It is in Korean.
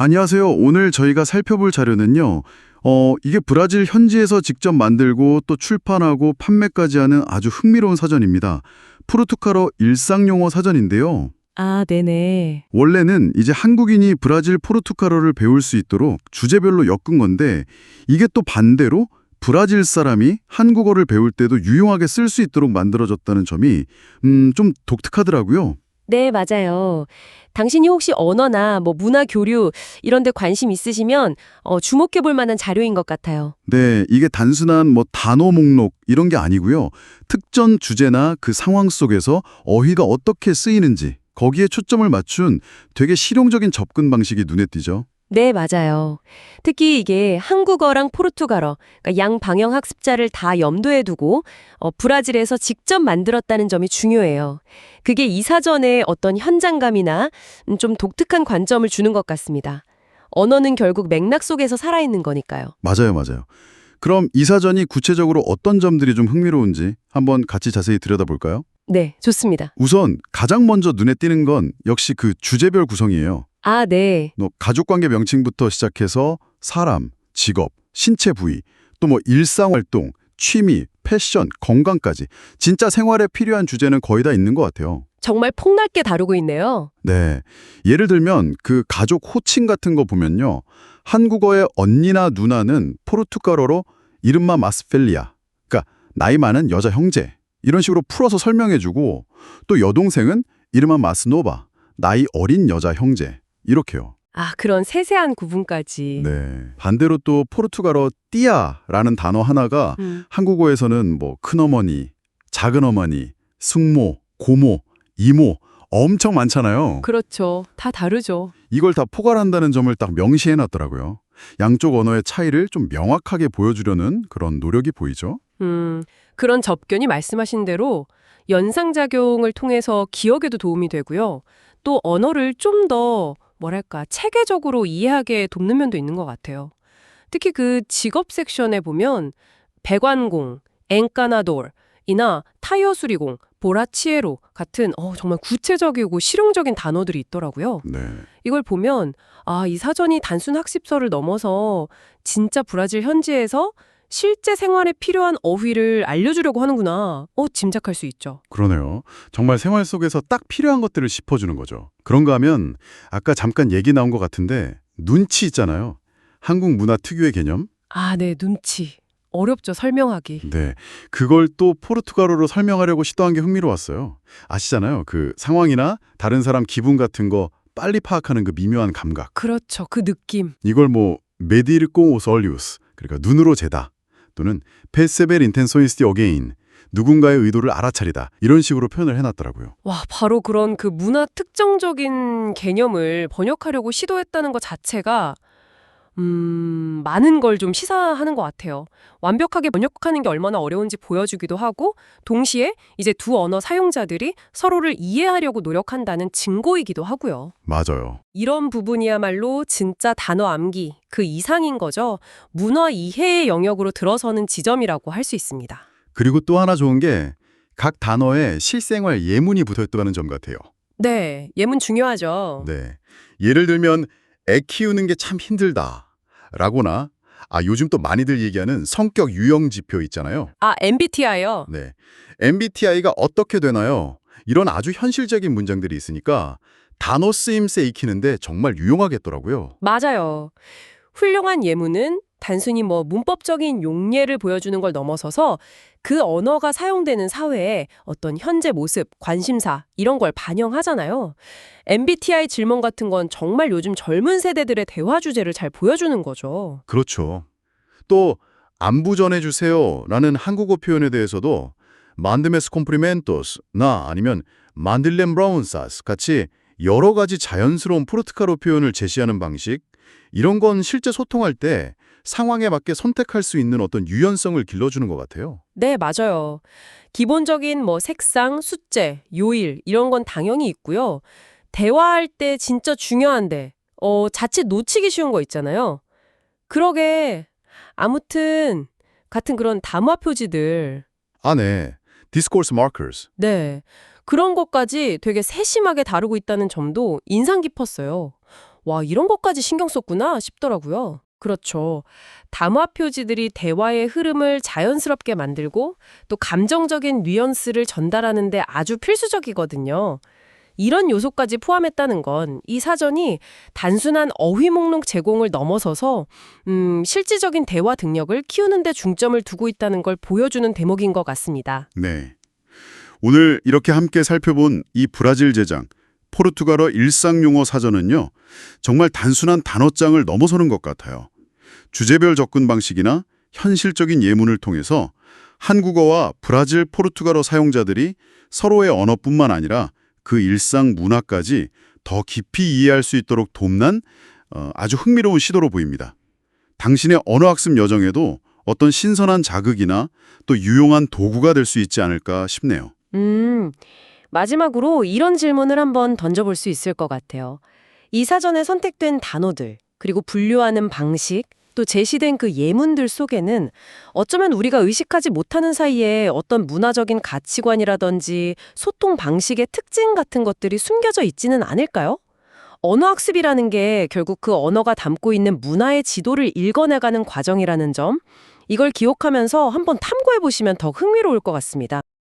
안녕하세요. 오늘 저희가 살펴볼 자료는요. 어, 이게 브라질 현지에서 직접 만들고 또 출판하고 판매까지 하는 아주 흥미로운 사전입니다. 포르투갈어 일상용어 사전인데요. 아, 네네. 원래는 이제 한국인이 브라질 포르투갈어를 배울 수 있도록 주제별로 엮은 건데 이게 또 반대로 브라질 사람이 한국어를 배울 때도 유용하게 쓸 수 있도록 만들어졌다는 점이 음, 좀 독특하더라고요. 네, 맞아요. 당신이 혹시 언어나 뭐 문화 교류 이런 데 관심 있으시면 어, 주목해 볼 만한 자료인 것 같아요. 네, 이게 단순한 뭐 단어 목록 이런 게 아니고요. 특정 주제나 그 상황 속에서 어휘가 어떻게 쓰이는지 거기에 초점을 맞춘 되게 실용적인 접근 방식이 눈에 띄죠. 네, 맞아요. 특히 이게 한국어랑 포르투갈어, 그러니까 양 방영 학습자를 다 염두에 두고 어, 브라질에서 직접 만들었다는 점이 중요해요. 그게 이 사전에 어떤 현장감이나 음, 좀 독특한 관점을 주는 것 같습니다. 언어는 결국 맥락 속에서 살아있는 거니까요. 맞아요, 맞아요. 그럼 이 사전이 구체적으로 어떤 점들이 좀 흥미로운지 한번 같이 자세히 들여다볼까요? 네, 좋습니다. 우선 가장 먼저 눈에 띄는 건 역시 그 주제별 구성이에요. 아, 네. 뭐 가족관계 명칭부터 시작해서 사람, 직업, 신체 부위, 또 뭐 일상활동, 취미, 패션, 건강까지 진짜 생활에 필요한 주제는 거의 다 있는 것 같아요. 정말 폭넓게 다루고 있네요. 네. 예를 들면 그 가족 호칭 같은 거 보면요. 한국어의 언니나 누나는 포르투갈어로 이름마 마스펠리아, 그러니까 나이 많은 여자 형제 이런 식으로 풀어서 설명해주고 또 여동생은 이름마 마스노바, 나이 어린 여자 형제 이렇게요. 아, 그런 세세한 구분까지. 네. 반대로 또 포르투갈어 띠아라는 단어 하나가 음. 한국어에서는 뭐 큰어머니, 작은어머니, 숙모, 고모, 이모 엄청 많잖아요. 그렇죠. 다 다르죠. 이걸 다 포괄한다는 점을 딱 명시해 놨더라고요. 양쪽 언어의 차이를 좀 명확하게 보여주려는 그런 노력이 보이죠. 음, 그런 접견이 말씀하신 대로 연상작용을 통해서 기억에도 도움이 되고요. 또 언어를 좀더 뭐랄까 체계적으로 이해하게 돕는 면도 있는 것 같아요. 특히 그 직업 섹션에 보면 배관공, 엔카나돌이나 타이어 수리공, 보라치에로 같은 어, 정말 구체적이고 실용적인 단어들이 있더라고요. 네. 이걸 보면 아, 이 사전이 단순 학습서를 넘어서 진짜 브라질 현지에서 실제 생활에 필요한 어휘를 알려주려고 하는구나. 어, 짐작할 수 있죠. 그러네요. 정말 생활 속에서 딱 필요한 것들을 짚어주는 거죠. 그런가 하면 아까 잠깐 얘기 나온 것 같은데 눈치 있잖아요. 한국 문화 특유의 개념. 아, 네, 눈치. 어렵죠, 설명하기. 네. 그걸 또 포르투갈어로 설명하려고 시도한 게 흥미로웠어요. 아시잖아요. 그 상황이나 다른 사람 기분 같은 거 빨리 파악하는 그 미묘한 감각. 그렇죠, 그 느낌. 이걸 뭐 os olhos, 그러니까 눈으로 재다. 또는 intenções de alguém, 누군가의 의도를 알아차리다. 이런 식으로 표현을 해놨더라고요. 와, 바로 그런 그 문화 특정적인 개념을 번역하려고 시도했다는 것 자체가 음, 많은 걸 좀 시사하는 것 같아요. 완벽하게 번역하는 게 얼마나 어려운지 보여주기도 하고, 동시에 이제 두 언어 사용자들이 서로를 이해하려고 노력한다는 증거이기도 하고요. 맞아요. 이런 부분이야말로 진짜 단어 암기, 그 이상인 거죠. 문화 이해의 영역으로 들어서는 지점이라고 할 수 있습니다. 그리고 또 하나 좋은 게 각 단어에 실생활 예문이 붙어있다는 점 같아요. 네, 예문 중요하죠. 네. 예를 들면 애 키우는 게 참 힘들다. 라거나 아 요즘 또 많이들 얘기하는 성격 유형 지표 있잖아요. 아, MBTI요? 네. MBTI가 어떻게 되나요? 이런 아주 현실적인 문장들이 있으니까 단어 쓰임새 익히는데 정말 유용하겠더라고요. 맞아요. 훌륭한 예문은 단순히 뭐 문법적인 용례를 보여주는 걸 넘어서서 그 언어가 사용되는 사회의 어떤 현재 모습, 관심사 이런 걸 반영하잖아요. MBTI 질문 같은 건 정말 요즘 젊은 세대들의 대화 주제를 잘 보여주는 거죠. 그렇죠. 또 안부 전해주세요 라는 한국어 표현에 대해서도 만드메스 콤프리멘토스나 아니면 만들렘 브라운사스 같이 여러 가지 자연스러운 포르투갈어 표현을 제시하는 방식 이런 건 실제 소통할 때 상황에 맞게 선택할 수 있는 어떤 유연성을 길러주는 것 같아요. 네, 맞아요. 기본적인 뭐 색상, 숫제, 요일 이런 건 당연히 있고요. 대화할 때 진짜 중요한데 어, 자칫 놓치기 쉬운 거 있잖아요. 그러게 아무튼 같은 그런 담화 표지들 아, 네. Discourse markers. 네. 그런 것까지 되게 세심하게 다루고 있다는 점도 인상 깊었어요. 와, 이런 것까지 신경 썼구나 싶더라고요. 그렇죠. 담화 표지들이 대화의 흐름을 자연스럽게 만들고 또 감정적인 뉘앙스를 전달하는 데 아주 필수적이거든요. 이런 요소까지 포함했다는 건 이 사전이 단순한 어휘 목록 제공을 넘어서서 음, 실질적인 대화 능력을 키우는 데 중점을 두고 있다는 걸 보여주는 대목인 것 같습니다. 네. 오늘 이렇게 함께 살펴본 이 브라질 제장, 포르투갈어 일상용어 사전은요, 정말 단순한 단어장을 넘어서는 것 같아요. 주제별 접근 방식이나 현실적인 예문을 통해서 한국어와 브라질 포르투갈어 사용자들이 서로의 언어뿐만 아니라 그 일상 문화까지 더 깊이 이해할 수 있도록 돕는 어, 아주 흥미로운 시도로 보입니다. 당신의 언어학습 여정에도 어떤 신선한 자극이나 또 유용한 도구가 될 수 있지 않을까 싶네요. 음, 마지막으로 이런 질문을 한번 던져볼 수 있을 것 같아요. 이 사전에 선택된 단어들, 그리고 분류하는 방식, 또 제시된 그 예문들 속에는 어쩌면 우리가 의식하지 못하는 사이에 어떤 문화적인 가치관이라든지 소통 방식의 특징 같은 것들이 숨겨져 있지는 않을까요? 언어학습이라는 게 결국 그 언어가 담고 있는 문화의 지도를 읽어내가는 과정이라는 점, 이걸 기억하면서 한번 탐구해 보시면 더 흥미로울 것 같습니다.